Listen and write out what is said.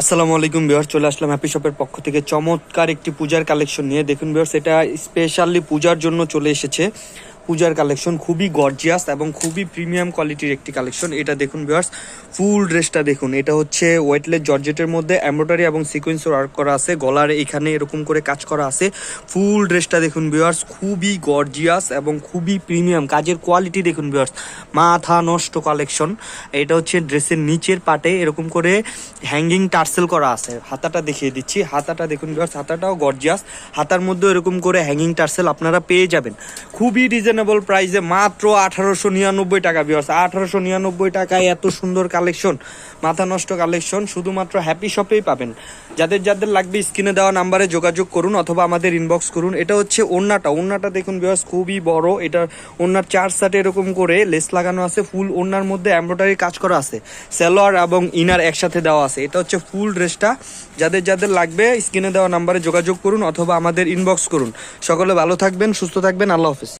আসসালামু আলাইকুম বিহার চলে আসলাম হ্যাপি শপের পক্ষ থেকে। চমৎকার একটি পূজার কালেকশন নিয়ে। দেখুন বিহার সেটা স্পেশালি পূজার জন্য চলে এসেছে। পূজার কালেকশন খুবই গর্জিয়াস এবং খুবই প্রিমিয়াম কোয়ালিটির একটি কালেকশন এটা দেখুন বিহার্স ফুল ড্রেসটা দেখুন। এটা হচ্ছে ওয়েটলেস জর্জেটের মধ্যে এমব্রয়ডারি এবং সিকোয়েন্স ওয়ার্ক করা আছে। গলার এখানে এরকম করে কাজ করা আছে। ফুল ড্রেসটা দেখুন বিহার্স খুবই গর্জিয়াস এবং খুবই প্রিমিয়াম কাজের কোয়ালিটি দেখুন বিহার্স মাথা নষ্ট কালেকশন এটা হচ্ছে ড্রেসের নিচের পাটে এরকম করে হ্যাঙ্গিং টার্সেল করা আছে। হাতাটা দেখিয়ে দিচ্ছি। হাতাটা দেখুন বিকজ হাতাটাও গর্জিয়াস হাতার মধ্যে এরকম করে হ্যাঙ্গিং টার্সেল আপনারা পেয়ে যাবেন। খুবই রিজনেবল প্রাইসে মাত্র আঠারোশো নিরানব্বই টাকা বিকজ আঠারোশো নিরানব্বই টাকায় এত সুন্দর কালেকশন মাথা নষ্ট কালেকশন শুধুমাত্র হ্যাপি শপেই পাবেন। যাদের যাদের লাগবে স্ক্রিনে দেওয়া নাম্বারে যোগাযোগ করুন অথবা আমাদের ইনবক্স করুন। এটা হচ্ছে ওন্নাটা। ওন্নাটা দেখুন বিকজ খুবই বড়। এটা ওন্নার চার সাইডে এরকম করে লেস লাগানো আছে। ফুল ওন্নার মধ্যে এমব্রয়ডারি কাজ করা আছে। সেলোয়ার এবং ইনার একসাথে দেওয়া আছে। এটা হচ্ছে ফুল ড্রেসটা যাদের যাদের লাগবে স্ক্রিনে দেওয়া নাম্বারে যোগাযোগ করুন অথবা আমাদের ইনবক্স করুন। সকলে ভালো থাকবেন, সুস্থ থাকবেন। আল্লাহ হাফিজ।